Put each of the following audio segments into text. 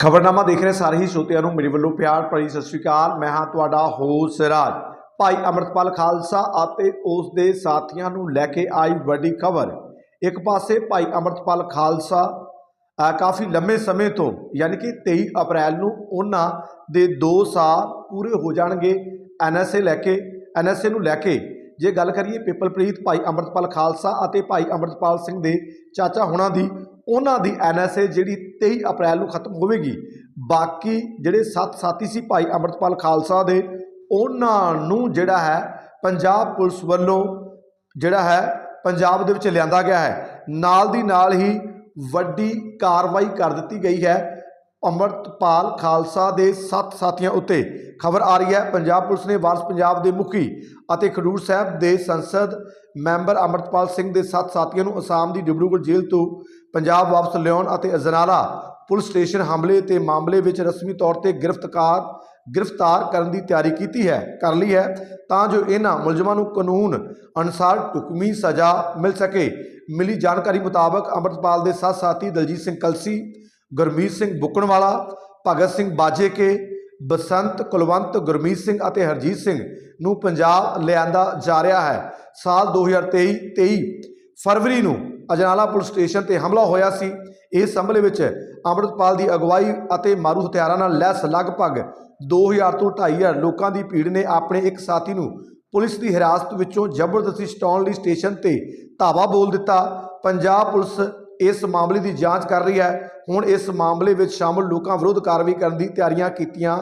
ਖਬਰਨਾਮਾ ਦੇਖ ਰਹੇ ਸਾਰੇ ਹੀ ਸਰੋਤਿਆਂ ਨੂੰ ਮੇਰੇ ਵੱਲੋਂ ਪਿਆਰ ਭਰੀ ਸਤਿ ਸ਼੍ਰੀ ਅਕਾਲ। ਮੈਂ ਹਾਂ ਤੁਹਾਡਾ ਹੋਸ ਰਾਜ। ਭਾਈ ਅਮਰਤਪਾਲ ਖਾਲਸਾ ਅਤੇ ਉਸ ਦੇ ਸਾਥੀਆਂ ਨੂੰ ਲੈ ਕੇ ਆਈ ਵੱਡੀ ਖਬਰ। ਇੱਕ ਪਾਸੇ ਭਾਈ ਅਮਰਤਪਾਲ ਖਾਲਸਾ ਕਾਫੀ ਲੰਮੇ ਸਮੇਂ ਤੋਂ ਯਾਨੀ ਕਿ 23 ਅਪ੍ਰੈਲ ਨੂੰ ਉਹਨਾਂ ਦੇ 2 ਸਾਲ ਪੂਰੇ ਹੋ ਜਾਣਗੇ ਐਨਐਸਏ ਲੈ ਕੇ, ਐਨਐਸਏ ਨੂੰ ਲੈ ਕੇ। ਜੇ ਗੱਲ ਕਰੀਏ ਪਿਪਲਪ੍ਰੀਤ, ਭਾਈ ਅਮਰਤਪਾਲ ਖਾਲਸਾ ਅਤੇ ਭਾਈ ਅਮਰਤਪਾਲ ਸਿੰਘ ਦੇ ਚਾਚਾ ਹੁਣਾਂ ਦੀ ਉਹਨਾਂ ਦੀ ਐਨਐਸਏ ਜਿਹੜੀ 23 ਅਪ੍ਰੈਲ ਨੂੰ ਖਤਮ ਹੋਵੇਗੀ। ਬਾਕੀ ਜਿਹੜੇ ਸੱਤ ਸਾਥੀ ਸੀ ਭਾਈ ਅਮਰਤਪਾਲ ਖਾਲਸਾ ਦੇ, ਉਹਨਾਂ ਨੂੰ ਜਿਹੜਾ ਹੈ ਪੰਜਾਬ ਪੁਲਿਸ ਵੱਲੋਂ ਜਿਹੜਾ ਹੈ ਪੰਜਾਬ ਦੇ ਵਿੱਚ ਲਿਆਂਦਾ ਗਿਆ ਹੈ। ਨਾਲ ਦੀ ਨਾਲ ਹੀ ਵੱਡੀ ਕਾਰਵਾਈ ਕਰ ਦਿੱਤੀ ਗਈ ਹੈ। ਅਮਰਤਪਾਲ ਖਾਲਸਾ ਦੇ ਸੱਤ ਸਾਥੀਆਂ ਉੱਤੇ ਖਬਰ ਆ ਰਹੀ ਹੈ। ਪੰਜਾਬ ਪੁਲਿਸ ਨੇ ਵਾਰਸ ਪੰਜਾਬ ਦੇ ਮੁਖੀ ਅਤੇ ਖਡੂਰ ਸਾਹਿਬ ਦੇ ਸੰਸਦ ਮੈਂਬਰ ਅਮਰਤਪਾਲ ਸਿੰਘ ਦੇ ਸੱਤ ਸਾਥੀਆਂ ਨੂੰ ਅਸਾਮ ਦੀ ਡਿਬਰੂਗੜ੍ਹ ਜੇਲ੍ਹ ਤੋਂ ਪੰਜਾਬ ਵਾਪਸ ਲਿਆਉਣ ਅਤੇ ਅਜਨਾਲਾ ਪੁਲਿਸ ਸਟੇਸ਼ਨ ਹਮਲੇ ਤੇ ਮਾਮਲੇ ਵਿੱਚ ਰਸਮੀ ਤੌਰ ਤੇ ਗ੍ਰਿਫਤਾਰ ਗ੍ਰਿਫਤਾਰ ਕਰਨ ਦੀ ਤਿਆਰੀ ਕੀਤੀ ਹੈ, ਕਰ ਲਈ ਹੈ ਤਾਂ ਜੋ ਇਹਨਾਂ ਮੁਲਜ਼ਮਾਂ ਨੂੰ ਕਾਨੂੰਨ ਅਨੁਸਾਰ ਢੁਕਵੀਂ ਸਜ਼ਾ ਮਿਲ ਸਕੇ। ਮਿਲੀ ਜਾਣਕਾਰੀ ਮੁਤਾਬਕ ਅਮਰਤਪਾਲ ਦੇ ਸਾਥ ਸਾਥੀ ਦਲਜੀਤ ਸਿੰਘ ਕਲਸੀ ਗੁਰਮੀਤ ਸਿੰਘ ਬੁੱਕਣਵਾਲਾ, ਭਗਤ ਸਿੰਘ ਬਾਜੇਕੇ, ਬਸੰਤ ਕੁਲਵੰਤ, ਗੁਰਮੀਤ ਸਿੰਘ ਅਤੇ ਹਰਜੀਤ ਸਿੰਘ ਨੂੰ ਪੰਜਾਬ ਲਿਆਂਦਾ ਜਾ ਰਿਹਾ ਹੈ। ਸਾਲ 2023 23 ਫਰਵਰੀ ਨੂੰ ਅਜਨਾਲਾ ਪੁਲਿਸ ਸਟੇਸ਼ਨ ਤੇ ਹਮਲਾ ਹੋਇਆ ਸੀ। ਇਸ ਹਮਲੇ ਵਿੱਚ ਅੰਮ੍ਰਿਤਪਾਲ ਦੀ ਅਗਵਾਈ ਅਤੇ ਮਾਰੂ ਹਥਿਆਰਾਂ ਨਾਲ ਲੈਸ ਲਗਭਗ 2000 ਤੋਂ 2500 ਲੋਕਾਂ ਦੀ ਭੀੜ ਨੇ ਆਪਣੇ ਇੱਕ ਸਾਥੀ ਨੂੰ ਪੁਲਿਸ ਦੀ ਹਿਰਾਸਤ ਵਿੱਚੋਂ ਜ਼ਬਰਦਸਤੀ ਸਟਾਉਣ ਲਈ ਸਟੇਸ਼ਨ ਤੇ ਧਾਵਾ ਬੋਲ ਦਿੱਤਾ। ਪੰਜਾਬ ਪੁਲਿਸ ਇਸ ਮਾਮਲੇ ਦੀ ਜਾਂਚ ਕਰ ਰਹੀ ਹੈ। ਹੁਣ ਇਸ ਮਾਮਲੇ ਵਿੱਚ ਸ਼ਾਮਲ ਲੋਕਾਂ ਵਿਰੁੱਧ ਕਾਰਵਾਈ ਕਰਨ ਦੀ ਤਿਆਰੀਆਂ ਕੀਤੀਆਂ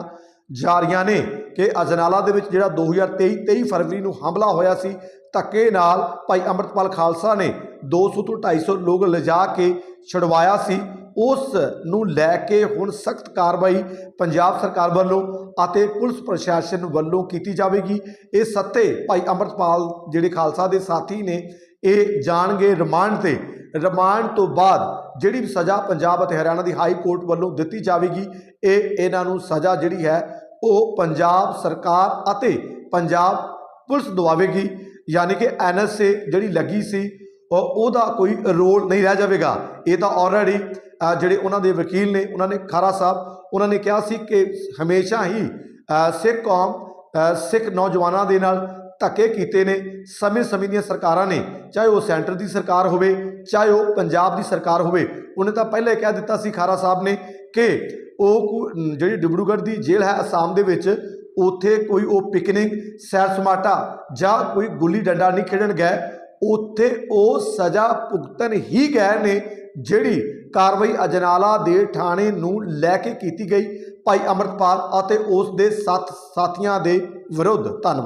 ਜਾ ਰਹੀਆਂ ਨੇ ਕਿ ਅਜਨਾਲਾ ਦੇ ਵਿੱਚ ਜਿਹੜਾ 2023 23 ਫਰਵਰੀ ਨੂੰ ਹਮਲਾ ਹੋਇਆ ਸੀ, ਧੱਕੇ ਨਾਲ ਭਾਈ ਅੰਮ੍ਰਿਤਪਾਲ ਖਾਲਸਾ ਨੇ 200 ਤੋਂ 250 ਲੋਕ ਲਿਜਾ ਕੇ ਛੁਡਵਾਇਆ ਸੀ। ਉਸ ਨੂੰ ਲੈ ਕੇ ਹੁਣ ਸਖਤ ਕਾਰਵਾਈ ਪੰਜਾਬ ਸਰਕਾਰ ਵੱਲੋਂ ਅਤੇ ਪੁਲਿਸ ਪ੍ਰਸ਼ਾਸਨ ਵੱਲੋਂ ਕੀਤੀ ਜਾਵੇਗੀ। ਇਹ ਸੱਤੇ ਭਾਈ ਅੰਮ੍ਰਿਤਪਾਲ, ਜਿਹੜੇ ਖਾਲਸਾ ਦੇ ਸਾਥੀ ਨੇ ਇਹ ਜਾਣਗੇ ਰਿਮਾਂਡ ਤੇ। ਰਿਮਾਂਡ ਤੋਂ ਬਾਅਦ ਜਿਹੜੀ ਸਜ਼ਾ ਪੰਜਾਬ ਅਤੇ ਹਰਿਆਣਾ ਦੀ ਹਾਈ ਕੋਰਟ ਵੱਲੋਂ ਦਿੱਤੀ ਜਾਵੇਗੀ, ਇਹ ਇਹਨਾਂ ਨੂੰ ਸਜ਼ਾ ਜਿਹੜੀ ਹੈ, ਉਹ ਪੰਜਾਬ ਸਰਕਾਰ ਅਤੇ ਪੰਜਾਬ ਪੁਲਿਸ ਦਵਾਵੇਗੀ। ਯਾਨੀ ਕਿ ਐਨਐਸਏ ਜਿਹੜੀ ਲੱਗੀ ਸੀ ਉਹਦਾ ਕੋਈ ਰੋਲ ਨਹੀਂ ਰਹਿ ਜਾਵੇਗਾ। ਇਹ ਤਾਂ ਆਲਰੇਡੀ ਜਿਹੜੇ ਉਹਨਾਂ ਦੇ ਵਕੀਲ ਨੇ, ਉਹਨਾਂ ਨੇ ਖਾਰਾ ਸਾਹਿਬ, ਉਹਨਾਂ ਨੇ ਕਿਹਾ ਸੀ ਕਿ ਹਮੇਸ਼ਾ ਹੀ ਸਿੱਖ ਕੌਮ ਸਿੱਖ ਨੌਜਵਾਨਾਂ ਦੇ ਨਾਲ ਧੱਕੇ ਕੀਤੇ ਨੇ। ਸਮੇਂ-ਸਮੇਂ ਦੀਆਂ ਸਰਕਾਰਾਂ ਨੇ, ਚਾਹੇ ਉਹ ਸੈਂਟਰ ਦੀ ਸਰਕਾਰ ਹੋਵੇ, ਚਾਹੇ ਉਹ ਪੰਜਾਬ ਦੀ ਸਰਕਾਰ ਹੋਵੇ, ਉਹਨੇ ਤਾਂ ਪਹਿਲਾਂ ਹੀ ਕਹਿ ਦਿੱਤਾ ਸੀ ਖਾਰਾ ਸਾਹਿਬ ਨੇ ਕਿ ਉਹ ਕੋ- ਜਿਹੜੀ ਡਿਬਰੂਗੜ੍ਹ ਦੀ ਜੇਲ੍ਹ ਹੈ ਅਸਾਮ ਦੇ ਵਿੱਚ, ਉੱਥੇ ਕੋਈ ਉਹ ਪਿਕਨਿਕ, ਸੈਰ ਸਮਾਟਾ ਜਾਂ ਕੋਈ ਗੁੱਲੀ ਡੰਡਾ ਨਹੀਂ ਖੇਡਣ ਗਏ। ਉੱਥੇ ਉਹ ਸਜ਼ਾ ਭੁਗਤਣ ਹੀ ਗਏ ਨੇ, ਜਿਹੜੀ ਕਾਰਵਾਈ ਅਜਨਾਲਾ ਦੇ ਥਾਣੇ ਨੂੰ ਲੈ ਕੇ ਕੀਤੀ ਗਈ। ਭਾਈ ਅਮਰਤਪਾਲ ਅਤੇ ਉਸ ਦੇ ਸੱਤ ਸਾਥੀਆਂ ਦੇ ਵਿਰੁੱਧ ਧੰਨਵਾਦ।